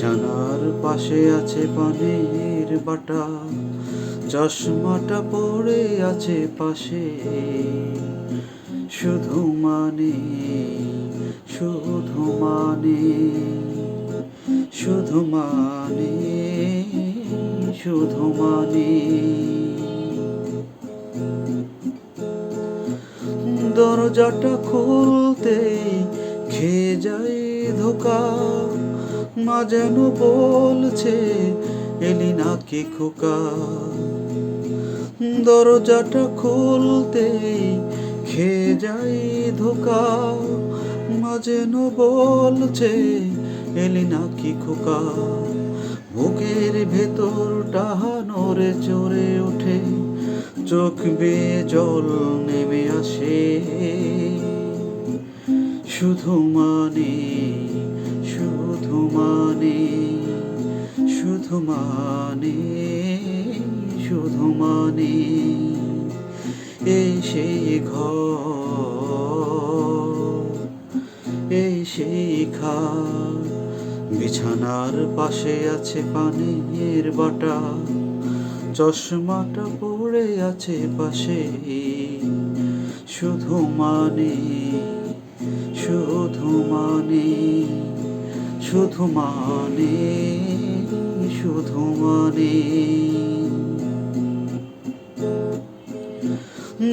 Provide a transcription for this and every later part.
বিছানার পাশে আছে পানির বাটা, চশমাটা পড়ে আছে পাশে। শুধু মানে শুধু মানে শুধু মানে শুধু মানে। দরজাটা খুলতেই খেয়ে যায় ধোকা মা যেন বলছে, এলি নাকি খোকা? দরজাটা খুলতেই খেয়ে যাই ধোকা, মা যেন বলছে, এলি নাকি খোকা? বুকের ভেতর নড়ে চড়ে ওঠে, চোখ বেয়ে জল নেমে আসে। শুধু মানে শুধু মানে শুধু মানে এই সেই এই বিছানার পাশে আছে পানির বাটা, চশমাটা পড়ে আছে পাশে শুধু মানে শুধু মানে শুধু মানে শুধু মানে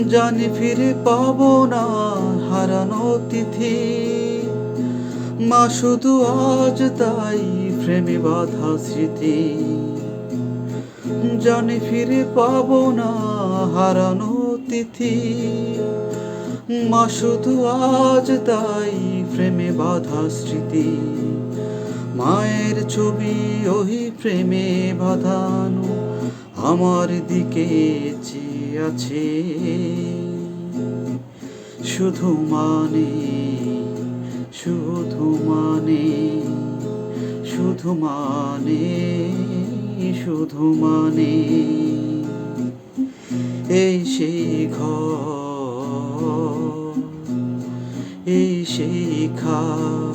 জানি ফিরে পাবো না হারানো তিথি। মা শুধু আজ তাই প্রেমে বাধা স্মৃতি। জানি ফিরে পাবো না হারানো তিথি। মা শুধু আজ তাই প্রেমে বাধা স্মৃতি। মায়ের ছবি ওই প্রেমে বাঁধানো, আমার দিকে আছে। শুধু মানে শুধু মানে শুধু মানে শুধু মানে। এই সেই ঘর, এই সেই খাট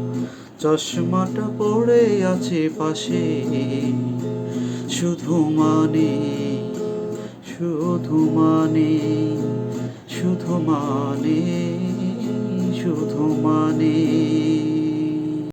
চশমাটা পড়ে আছে পাশে। শুধু মানে শুধু মানে শুধু মানে শুধু মানে।